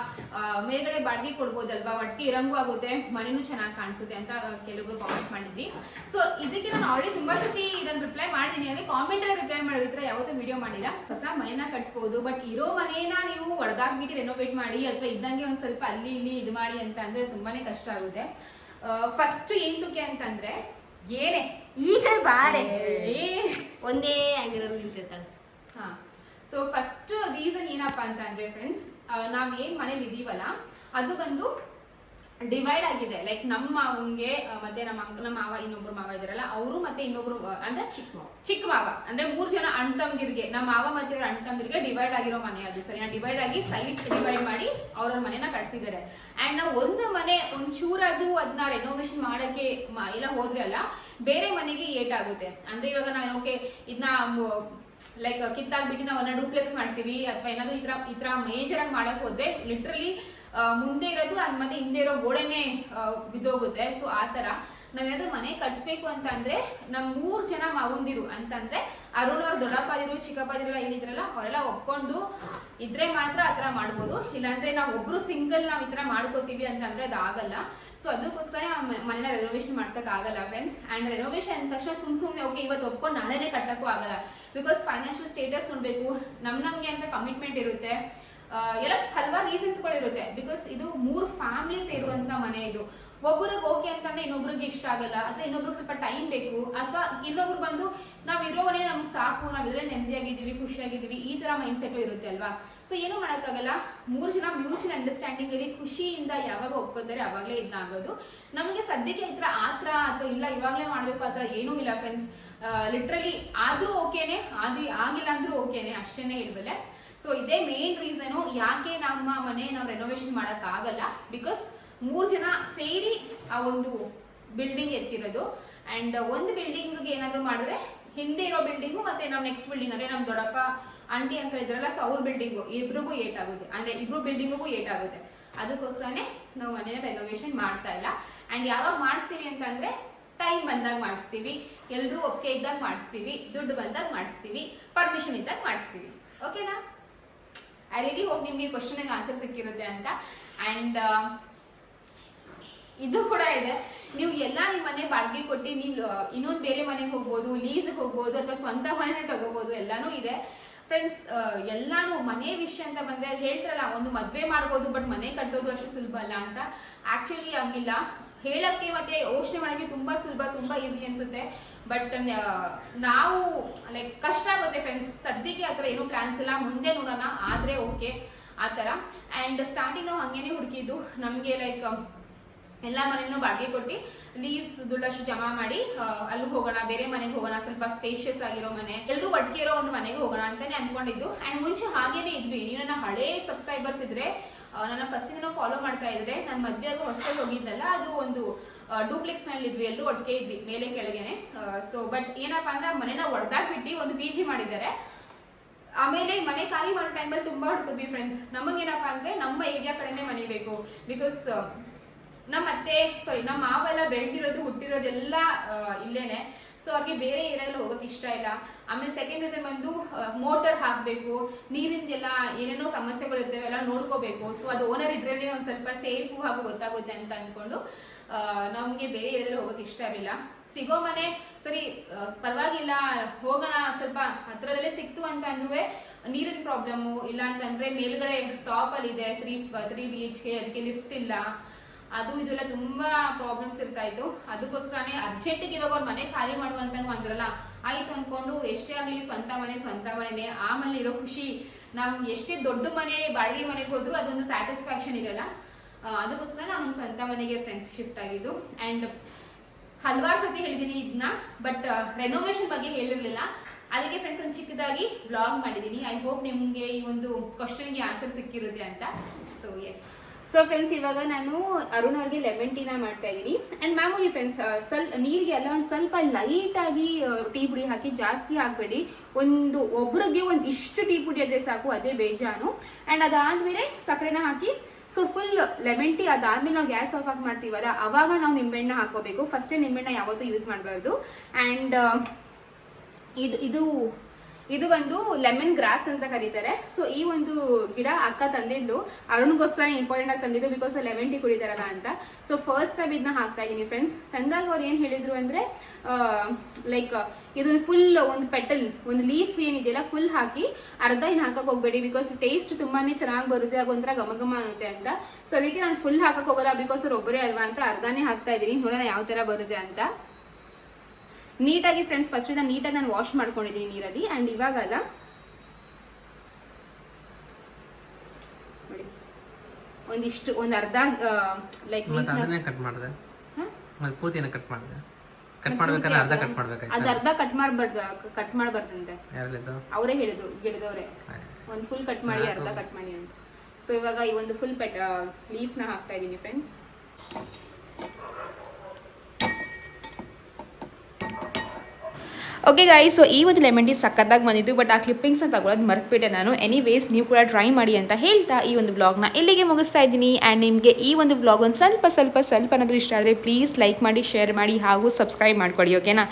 ಮೇಲ್ಗಡೆ ಬಾಡಿಗೆ ಕೊಡ್ಬೋದಲ್ವಾ? ಒಟ್ಟಿಗೆ ಇರಂಗು ಆಗುತ್ತೆ ಮನೆನೂ ಚೆನ್ನಾಗಿ ಕಾಣಿಸುತ್ತೆ ಅಂತ ಕೆಲವರು ಕಾಮೆಂಟ್ ಮಾಡಿದ್ವಿ. ಸೊ ಇದಕ್ಕೆ ನಾನು ಆಲ್ರೆಡಿ ತುಂಬಾ ಸತಿ ಇದನ್ನ ರಿಪ್ಲೈ ಮಾಡಿದೀನಿ. ಅಂದ್ರೆ ಕಾಮೆಂಟ್ ಅಲ್ಲಿ ರಿಪ್ಲೈ ಮಾಡಿದ್ರೆ ಯಾವತ್ತೂ ವಿಡಿಯೋ ಮಾಡಿಲ್ಲ. ಹೊಸ ಮನೆನ ಕಟ್ಸ್ಬೋದು ಬಟ್ ಇರೋ ಮನೇನ ನೀವು ಹೊಡೆದಾಗ್ಬಿಟ್ಟು ರೆನೋವೇಟ್ ಮಾಡಿ ಅಥವಾ ಇದ್ದಂಗೆ ಒಂದ್ ಸ್ವಲ್ಪ ಅಲ್ಲಿ ಇಲ್ಲಿ ಇದು ಮಾಡಿ ಅಂತ ಅಂದ್ರೆ ತುಂಬಾನೇ ಕಷ್ಟ ಆಗುತ್ತೆ. ಫಸ್ಟ್ ಏನ್ ತುಕೆ ಅಂತಂದ್ರೆ ಏನೇ. ಈ ಕಡೆ ಬಾರೆ. ಒಂದೇ ಆಗಿರೋ ನಿಂತಿರ್ತಾಳೆ. ಹಾ. ಸೊ ಫಸ್ಟ್ ರೀಸನ್ ಏನಪ್ಪಾ ಅಂತ ಅಂದ್ರೆ ಫ್ರೆಂಡ್ಸ್ ನಾವ್ ಏನ್ ಮನೇಲಿ ಇದೀವಲ್ಲ, ಅದು ಬಂದು ಡಿವೈಡ್ ಆಗಿದೆ. ಲೈಕ್ ನಮ್ಮ ಮಾವಂಗೆ ಮತ್ತೆ ನಮ್ಮ ಅಂಕಲ್ ಮಾವ, ಇನ್ನೊಬ್ರು ಮಾವ ಇದಾರಲ್ಲ, ಅವರು ಮತ್ತೆ ಇನ್ನೊಬ್ರು ಅಂದ್ರೆ ಚಿಕ್ಕ ಮಾವ ಚಿಕ್ಕ ಮಾವ. ಅಂದ್ರೆ ಮೂರ್ ಜನ ಅಣ್ಣ ತಮ್ದಿರ್ಗೆ ನಮ್ಮ ಮಾವ ಮತ್ತೆ ಅಣ್ಣ ತಮ್ದಿರ್ಗೆ ಡಿವೈಡ್ ಆಗಿರೋ ಮನೆ ಅದು. ಸರಿ ಡಿವೈಡ್ ಆಗಿ ಸೈಟ್ ಡಿವೈಡ್ ಮಾಡಿ ಅವ್ರ ಮನೆನ ಕಟ್ಸಿದ್ದಾರೆ. ಅಂಡ್ ನಾವು ಒಂದು ಮನೆ ಒಂಚೂರಾದ್ರೂ ಅದನ್ನ ರೆನೋವೇಶನ್ ಮಾಡಕ್ಕೆ ಎಲ್ಲ ಹೋದ್ರೆ ಅಲ್ಲ, ಬೇರೆ ಮನೆಗೆ ಏಟ್ ಆಗುತ್ತೆ ಅಂದ್ರೆ ಇವಾಗ ನಾವೇನೋಕೆ ಓಕೆ ಇದನ್ನ ಲೈಕ್ ಕಿತ್ತಾಕ್ಬಿಟ್ಟು ನಾವು ಅದನ್ನ ಡೂಪ್ಲೆಕ್ಸ್ ಮಾಡ್ತೀವಿ ಅಥವಾ ಏನಾದ್ರು ಈ ತರ ಈ ತರ ಮೇಜರ್ ಆಗಿ ಮಾಡಕ್ ಹೋದ್ರೆ ಲಿಟ್ರಲಿ ಮುಂದೆ ಇರೋದು ಅದ್ ಮತ್ತೆ ಹಿಂದೆ ಇರೋ ಗೋಡೆನೆ ಆ, ಬಿದ್ದೋಗುತ್ತೆ. ಸೊ ಆ ತರ ನಾವೇನಾದ್ರೂ ಮನೆ ಕಟ್ಸ್ಬೇಕು ಅಂತ ಅಂದ್ರೆ ನಮ್ ಮೂರ್ ಜನ ಮಾವಂದಿರು. ಅಂತಂದ್ರೆ ಅರುಣ್ ಅವ್ರ ಚಿಕ್ಕಪ್ಪ ಇರಲ್ಲ ಏನಿದ್ರಲ್ಲ, ಅವರೆಲ್ಲ ಒಪ್ಕೊಂಡು ಇದ್ರೆ ಮಾತ್ರ ಆತರ ಮಾಡ್ಬೋದು. ಇಲ್ಲಾಂದ್ರೆ ನಾವು ಒಬ್ರು ಸಿಂಗಲ್ ನಾವ್ ಈ ತರ ಮಾಡ್ಕೋತೀವಿ ಅಂತಂದ್ರೆ ಅದು ಆಗಲ್ಲ ಸೊ ಅದಕ್ಕೋಸ್ಕರ ಮನೆ ರೆನೋವೇಷನ್ ಮಾಡ್ಸಕ್ ಆಗಲ್ಲ ಫ್ರೆಂಡ್ಸ್ ಅಂಡ್ ರೆನೋವೇಷನ್ ಅಂದ ತಕ್ಷಣ ಸುಮ್ ಸುಮ್ನೆ ಓಕೆ ಇವತ್ತು ಒಪ್ಕೊಂಡು ನಾಳೆನೆ ಕಟ್ಟಕ್ಕೂ ಆಗಲ್ಲ. ಬಿಕಾಸ್ ಫೈನಾನ್ಷಿಯಲ್ ಸ್ಟೇಟಸ್ ನೋಡ್ಬೇಕು. ನಮ್ ನಮ್ಗೆ ಅಂತ ಕಮಿಟ್ಮೆಂಟ್ ಇರುತ್ತೆ. ಎಲ್ಲ ಹಲವಾರು ರೀಸನ್ಸ್ಗಳು ಇರುತ್ತೆ ಬಿಕಾಸ್ ಇದು ಮೂರು ಫ್ಯಾಮಿಲಿ ಇರುವಂತ ಮನೆ ಇದು. ಒಬ್ಬರಿಗೆ ಓಕೆ ಅಂತಂದ್ರೆ ಇನ್ನೊಬ್ರಿಗೆ ಇಷ್ಟ ಆಗಲ್ಲ, ಅಥವಾ ಇನ್ನೊಬ್ರಿಗೆ ಸ್ವಲ್ಪ ಟೈಮ್ ಬೇಕು. ಅಥವಾ ಇನ್ನೊಬ್ರು ಬಂದು ನಾವ್ ಇರೋವನೇ ನಮ್ಗೆ ಸಾಕು, ನಾವ್ ಇದ್ರೆ ನೆಮ್ಮದಿಯಾಗಿದ್ದೀವಿ, ಖುಷಿಯಾಗಿದ್ದೀವಿ, ಈ ತರ ಮೈಂಡ್ ಸೆಟ್ ಇರುತ್ತೆ ಅಲ್ವಾ? ಸೊ ಏನು ಮಾಡೋಕ್ಕಾಗಲ್ಲ? ಮೂರು ಜನ ಮ್ಯೂಚುವಲ್ ಅಂಡರ್ಸ್ಟ್ಯಾಂಡಿಂಗ್ ಅಲ್ಲಿ ಖುಷಿಯಿಂದ ಯಾವಾಗ ಒಪ್ಕೋತಾರೆ ಅವಾಗಲೇ ಇದನ್ನ ಆಗೋದು. ನಮಗೆ ಸದ್ಯಕ್ಕೆ ಈ ತರ ಆತ್ರ ಅಥವಾ ಇಲ್ಲ, ಇವಾಗಲೇ ಮಾಡಬೇಕು ಆ ಥರ ಏನೂ ಇಲ್ಲ ಫ್ರೆಂಡ್ಸ್ ಲಿಟ್ರಲಿ ಆದ್ರೂ ಓಕೆನೆ ಆದ್ರೂ ಆಗಿಲ್ಲ ಅಂದ್ರೂ ಓಕೆನೆ ಅಷ್ಟೇನೆ ಇಲ್ವಲ್ಲ ಸೊ ಇದೇ ಮೇನ್ ರೀಸನು ಯಾಕೆ ನಮ್ಮ ಮನೆ ನಾವು ರೆನೋವೇಷನ್ ಮಾಡಕ್ ಆಗಲ್ಲ ಬಿಕಾಸ್ ಮೂರ್ ಜನ ಸೇರಿ ಆ ಒಂದು ಬಿಲ್ಡಿಂಗ್ ಎತ್ತಿರೋದು. ಅಂಡ್ ಒಂದು ಬಿಲ್ಡಿಂಗ್ ಏನಾದ್ರು ಮಾಡಿದ್ರೆ ಹಿಂದೆ ಇರೋ ಬಿಲ್ಡಿಂಗು ಮತ್ತೆ ನಾವು ನೆಕ್ಸ್ಟ್ ಬಿಲ್ಡಿಂಗ್ ಅಂದ್ರೆ ನಮ್ಮ ದೊಡ್ಡಪ್ಪ ಆಂಟಿ ಅಂತ ಇದ್ರಲ್ಲ ಸೊ ಅವ್ರ ಬಿಲ್ಡಿಂಗು ಇಬ್ರಿಗೂ ಏಟ್ ಆಗುತ್ತೆ ಅಂದ್ರೆ ಇಬ್ರು ಬಿಲ್ಡಿಂಗಿಗೂ ಏಟ್ ಆಗುತ್ತೆ ಅದಕ್ಕೋಸ್ಕರನೇ ನಾವು ಮನೆಯ ರೆನೋವೇಷನ್ ಮಾಡ್ತಾ ಇಲ್ಲ. ಅಂಡ್ ಯಾವಾಗ ಮಾಡಿಸ್ತೀವಿ ಅಂತಂದ್ರೆ ಟೈಮ್ ಬಂದಾಗ ಮಾಡಿಸ್ತೀವಿ. ಎಲ್ಲರೂ ಒಪ್ಪಿಗೆ ಇದ್ದಾಗ ಮಾಡಿಸ್ತೀವಿ. ದುಡ್ಡು ಬಂದಾಗ ಮಾಡಿಸ್ತೀವಿ. ಪರ್ಮಿಷನ್ ಇದ್ದಾಗ ಮಾಡಿಸ್ತೀವಿ. ಓಕೆನಾ ಐ ರಿಲಿ ಹೋಗಿ ನಿಮಗೆ ಕ್ವಶನ್ ಆನ್ಸರ್ ಸಿಕ್ಕಿರುತ್ತೆ ಅಂತ. ಅಂಡ್ ಇದು ಕೂಡ ಇದೆ. ನೀವು ಎಲ್ಲ ನಿಮ್ಮ ಮನೆ ಬಾಡಿಗೆ ಕೊಟ್ಟು ನೀವು ಇನ್ನೊಂದು ಬೇರೆ ಮನೆಗೆ ಹೋಗ್ಬೋದು ಲೀಸ್ಗೆ ಹೋಗ್ಬೋದು, ಅಥವಾ ಸ್ವಂತ ಮನೆ ತಗೋಬಹುದು ಎಲ್ಲಾನು ಇದೆ. ಫ್ರೆಂಡ್ಸ್ ಎಲ್ಲಾನು ಮನೆ ವಿಷಯ ಅಂತ ಬಂದ್ರೆ ಹೇಳ್ತಾರಲ್ಲ, ಒಂದು ಮದ್ವೆ ಮಾಡ್ಬೋದು ಬಟ್ ಮನೆ ಕಟ್ಟೋದು ಅಷ್ಟು ಸುಲಭ ಅಲ್ಲ ಅಂತ. ಆಕ್ಚುಲಿ ಆಗಿಲ್ಲ. ಹೇಳಕ್ಕೆ ಮತ್ತೆ ಯೋಚನೆ ಮಾಡಕ್ಕೆ ತುಂಬಾ ಸುಲಭ, ತುಂಬಾ ಈಸಿ ಅನ್ಸುತ್ತೆ. ಬಟ್ ನಾವು ಲೈಕ್ ಕಷ್ಟ ಆಗುತ್ತೆ ಫ್ರೆಂಡ್ಸ್ ಸದ್ಯಕ್ಕೆ ಆತರ ಏನು ಪ್ಲಾನ್ಸ್ ಇಲ್ಲ. ಮುಂದೆ ನೋಡೋಣ, ಆದರೆ ಓಕೆ ಆ ಥರ. ಆ್ಯಂಡ್ ಸ್ಟಾರ್ಟಿಂಗ್ ನಾವು ಹಂಗೇನೆ ಹುಡುಕಿದ್ದು. ನಮಗೆ ಲೈಕ್ ಎಲ್ಲ ಮನೆಯೂ ಬಾಡಿಗೆ ಕೊಟ್ಟು ಲೀಸ್ ದುಡ್ಡಷ್ಟು ಜಮಾ ಮಾಡಿ ಅಲ್ಲಿಗೆ ಹೋಗೋಣ, ಬೇರೆ ಮನೆಗೆ ಹೋಗೋಣ, ಸ್ವಲ್ಪ ಸ್ಪೇಷಿಯಸ್ ಆಗಿರೋ ಮನೆ ಎಲ್ಲರೂ ಒಟ್ಟಿಗೆ ಇರೋ ಒಂದು ಮನೆಗೆ ಹೋಗೋಣ ಅಂತಾನೆ ಅನ್ಕೊಂಡಿದ್ದು. ಅಂಡ್ ಮುಂಚೆ ಹಾಗೇನೆ ಇದ್ವಿ. ನೀವು ನನ್ನ ಹಳೆ ಸಬ್ಸ್ಕ್ರೈಬರ್ಸ್ ಇದ್ರೆ ನನ್ನ ಫಸ್ಟ್ ಫಸ್ಟಿಂದ ಫಾಲೋ ಮಾಡ್ತಾ ಇದ್ರೆ, ನಾನು ಮದ್ವೆ ಆಗೋ ಹೋಗಿದ್ದಲ್ಲ, ಅದು ಒಂದು ಡೂಪ್ಲೆಕ್ಸ್ನಲ್ಲಿ ಇದ್ವಿ ಎಲ್ಲರೂ ಒಟ್ಟಿಗೆ ಇದ್ವಿ, ಮೇಲೆ ಕೆಳಗೆನೆ. ಸೊ ಬಟ್ ಏನಪ್ಪಾ ಅಂದ್ರೆ ಮನೆನ ಒಡೆದಾಗ್ಬಿಟ್ಟು ಒಂದು ಪಿ ಜಿ ಮಾಡಿದ್ದಾರೆ. ಆಮೇಲೆ ಮನೆ ಖಾಲಿ ಮಾಡೋ ಟೈಮಲ್ಲಿ ತುಂಬಾ ಹುಡುಕಿದ್ವಿ ಫ್ರೆಂಡ್ಸ್ ನಮಗೇನಪ್ಪ ಅಂದ್ರೆ, ನಮ್ಮ ಏರಿಯಾ ಕಡೆನೇ ಮನೆ ಬೇಕು. ಬಿಕಾಸ್ ನಮ್ಮ ಅತ್ತೆ ಸಾರಿ ನಮ್ಮ ಮಾವೆಲ್ಲ ಬೆಳೆದಿರೋದು ಹುಟ್ಟಿರೋದೆಲ್ಲ ಇಲ್ಲೇನೆ. ಸೊ ಅವ್ರಿಗೆ ಬೇರೆ ಏರಿಯಲ್ಲಿ ಹೋಗೋಕೆ ಇಷ್ಟ ಇಲ್ಲ. ಆಮೇಲೆ ಸೆಕೆಂಡ್ ರೀಸನ್ ಬಂದು ಮೋಟರ್ ಹಾಕಬೇಕು, ನೀರಿಂದೆಲ್ಲ ಏನೇನೋ ಸಮಸ್ಯೆಗಳು ಇರ್ತವೆ ಎಲ್ಲ ನೋಡ್ಕೋಬೇಕು. ಸೊ ಅದು ಓನರ್ ಇದ್ರೇ ಒಂದು ಸ್ವಲ್ಪ ಸೇಫು ಹಾಗೂ ಗೊತ್ತಾಗುತ್ತೆ ಅಂತ ಅಂದ್ಕೊಂಡು ನಮಗೆ ಬೇರೆ ಏರಿಯಲ್ಲಿ ಹೋಗೋಕೆ ಇಷ್ಟ ಇರಲಿಲ್ಲ. ಸಿಗೋ ಮನೆ, ಸರಿ ಪರವಾಗಿಲ್ಲ, ಹೋಗೋಣ, ಸ್ವಲ್ಪ ಹತ್ರದಲ್ಲೇ ಸಿಕ್ತು ಅಂತ ಅಂದ್ರೂ ನೀರಿನ ಪ್ರಾಬ್ಲಮ್ಮು ಇಲ್ಲ ಅಂತಂದರೆ ಮೇಲ್ಗಡೆ ಟಾಪ್ ಅಲ್ಲಿ ಇದೆ three three B H K ಅದಕ್ಕೆ ಲಿಫ್ಟ್ ಇಲ್ಲ. ಅದು ಇದೆಲ್ಲ ತುಂಬಾ ಪ್ರಾಬ್ಲಮ್ಸ್ ಇರ್ತಾ ಇತ್ತು ಅದಕ್ಕೋಸ್ಕರನೇ ಅರ್ಜೆಂಟಿಗೆ ಇವಾಗ ಅವ್ರ ಮನೆ ಖಾಲಿ ಮಾಡುವಂತ ಅಂದ್ರಲ್ಲ ಆಯ್ತು ಅನ್ಕೊಂಡು ಎಷ್ಟೇ ಆಗ್ಲಿ ಸ್ವಂತ ಮನೆ, ಸ್ವಂತ ಮನೆನೇ. ಆಮೇಲೆ ಇರೋ ಖುಷಿ. ನಾವು ಎಷ್ಟೇ ದೊಡ್ಡ ಮನೆ, ಬಾಡಿಗೆ ಮನೆಗೆ ಹೋದ್ರು ಅದೊಂದು ಸ್ಯಾಟಿಸ್ಫ್ಯಾಕ್ಷನ್ ಇರಲ್ಲ. ಅದಕ್ಕೋಸ್ಕರ ನಾನು ಸ್ವಂತ ಮನೆಗೆ ಫ್ರೆಂಡ್ಸ್ ಶಿಫ್ಟ್ ಆಗಿದ್ದು. ಅಂಡ್ ಹಲವಾರು ಸತಿ ಹೇಳಿದೀನಿ ಇದನ್ನ ಬಟ್ ರೆನೋವೇಶನ್ ಬಗ್ಗೆ ಹೇಳಿರ್ಲಿಲ್ಲ. ಅದಕ್ಕೆ ಫ್ರೆಂಡ್ಸ್ ಒಂದು ಚಿಕ್ಕದಾಗಿ ಬ್ಲಾಗ್ ಮಾಡಿದ್ದೀನಿ ಐ ಹೋಪ್ ನಿಮಗೆ ಈ ಒಂದು ಕ್ವಶನ್ಗೆ ಆನ್ಸರ್ ಸಿಕ್ಕಿರುತ್ತೆ ಅಂತ. ಸೊ ಎಸ್ ಸೊ ಫ್ರೆಂಡ್ಸ್ ಇವಾಗ ನಾನು ಅರುಣ್ ಅವ್ರಿಗೆ ಲೆಮನ್ ಟೀನ ಮಾಡ್ತಾ ಇದ್ದೀನಿ ಅಂಡ್ ಮ್ಯಾಮೂಲಿ ಫ್ರೆಂಡ್ಸ್ ಸ್ವಲ್ಪ ನೀರಿಗೆ ಎಲ್ಲ ಒಂದು ಸ್ವಲ್ಪ ಲೈಟ್ ಆಗಿ ಟೀ ಪುಡಿ ಹಾಕಿ ಜಾಸ್ತಿ ಹಾಕಬೇಡಿ ಒಂದು ಒಬ್ರಿಗೆ ಒಂದು ಇಷ್ಟು ಟೀ ಪುಡಿ ಸಾಕು, ಅದೇ ಬೇಜಾನು. ಅಂಡ್ ಅದಾದ್ಮೇಲೆ ಸಕ್ಕರೆನ ಹಾಕಿ ಸೊ ಫುಲ್ ಲೆಮನ್ ಟೀ ಅದಾದ್ಮೇಲೆ ನಾವು ಗ್ಯಾಸ್ ಆಫ್ ಆಗಿ ಮಾಡ್ತೀವಲ್ಲ, ಅವಾಗ ನಾವು ನಿಂಬೆಹಣ್ಣು ಹಾಕೋಬೇಕು ಫಸ್ಟೇ ನಿಂಬೆಹಣ್ಣು ಯಾವತ್ತೂ ಯೂಸ್ ಮಾಡಬಾರ್ದು. ಆ್ಯಂಡ್ ಇದು ಇದು ಇದು ಒಂದು ಲೆಮನ್ ಗ್ರಾಸ್ ಅಂತ ಕರೀತಾರೆ. ಸೊ ಈ ಒಂದು ಗಿಡ ಅಕ್ಕ ತಂದಿದ್ದು. ಅರುಣ್ಗೋಸ್ಕರ ಇಂಪಾರ್ಟೆಂಟ್ ಆಗಿ ತಂದಿದ್ದು ಬಿಕಾಸ್ ಲೆಮನ್ ಟೀ ಕುಡಿತಾರಲ್ಲ ಅಂತ. ಸೊ ಫಸ್ಟ್ ಟೈಮ್ ಇದನ್ನ ಹಾಕ್ತಾ ಇದ್ದೀನಿ ಫ್ರೆಂಡ್ಸ್ ತಂದಾಗ ಅವ್ರು ಏನು ಹೇಳಿದ್ರು ಅಂದ್ರೆ ಲೈಕ್ ಇದೊಂದು ಫುಲ್ ಒಂದು ಪೆಟಲ್ ಒಂದು ಲೀಫ್ ಏನಿದೆಯಲ್ಲ ಫುಲ್ ಹಾಕಿ ಅರ್ಧ ಏನು ಹಾಕಕ್ ಹೋಗ್ಬೇಡಿ ಬಿಕಾಸ್ ಟೇಸ್ಟ್ ತುಂಬಾನೇ ಚೆನ್ನಾಗಿ ಬರುತ್ತೆ ಆಗ ಒಂಥರ ಘಮ ಅನ್ನುತ್ತೆ ಅಂತ. ಸೊ ಅದಕ್ಕೆ ನಾನು ಫುಲ್ ಹಾಕಕ್ ಹೋಗಲ್ಲ ಬಿಕಾಸ್ ಅವ್ರು ಒಬ್ಬರೇ ಅಲ್ವಾ ಅಂತ ಅರ್ಧನೇ ಹಾಕ್ತಾ ಇದ್ದೀನಿ ನೋಡೋಣ ಯಾವ ತರ ಬರುತ್ತೆ ಅಂತ. ನೀಟಾಗಿ ಫ್ರೆಂಡ್ಸ್ ಫಸ್ಟ್ ಇಂದ ನೀಟಾಗಿ ನಾನು ವಾಶ್ ಮಾಡ್ಕೊಂಡಿದ್ದೀನಿ ನೀರಲ್ಲಿ ಆ್ಯಂಡ್ ಇವಾಗಲ್ಲ. ಒಂದಿಷ್ಟು ಒಂದು ಅರ್ಧ ಲೈಕ್ ಕಟ್ ಮಾಡಿದೆ. ಪೂರ್ತಿನ ಕಟ್ ಮಾಡಿದೆ. ಕಟ್ ಮಾಡ್ಬೇಕಾದ್ರೆ ಅರ್ಧ ಕಟ್ ಅದು ಅರ್ಧ ಕಟ್ ಮಾಡಬಾರ್ದು ಕಟ್ ಮಾಡಬಾರ್ದಂತೆ. ಅವರೇ ಹೇಳಿದ್ರು ಗಿಡದವ್ರೆ ಒಂದು ಫುಲ್ ಕಟ್ ಮಾಡಿ ಅರ್ಧ ಕಟ್ ಮಾಡಿ ಅಂತ. ಸೊ ಇವಾಗ ಈ ಒಂದು ಫುಲ್ ಪೆಟ್ ಲೀಫ್ನ ಹಾಕ್ತಾ ಇದ್ದೀನಿ ಫ್ರೆಂಡ್ಸ್ ಓಕೆ ಗಾಯ್ ಸೊ ಈ ಒಂದು ಲೆಮನ್ ಟೀ ಸಕ್ಕತ್ತಾಗಿ ಬಂದಿದ್ದು ಬಟ್ ಆ ಕ್ಲಿಪ್ಪಿಂಗ್ಸ್ನ ತಗೊಳ್ಳೋದು ಮರ್ತ್ಬಿಟ್ಟೆ ನಾನು. ಎನಿವೇಸ್ ನೀವು ಕೂಡ ಟ್ರೈ ಮಾಡಿ ಅಂತ ಹೇಳ್ತಾ ಈ ಒಂದು ಬ್ಲಾಗ್ನ ಇಲ್ಲಿಗೆ ಮುಗಿಸ್ತಾ ಇದ್ದೀನಿ. ಆ್ಯಂಡ್ ನಿಮಗೆ ಈ ಒಂದು ಬ್ಲಾಗ್ ಒಂದು ಸ್ವಲ್ಪ ಸ್ವಲ್ಪ ಸ್ವಲ್ಪ ಅನ್ನೋದು ಇಷ್ಟ ಆದರೆ ಪ್ಲೀಸ್ ಲೈಕ್ ಮಾಡಿ ಶೇರ್ ಮಾಡಿ ಹಾಗೂ ಸಬ್ಸ್ಕ್ರೈಬ್ ಮಾಡ್ಕೊಳ್ಳಿ ಓಕೆನಾ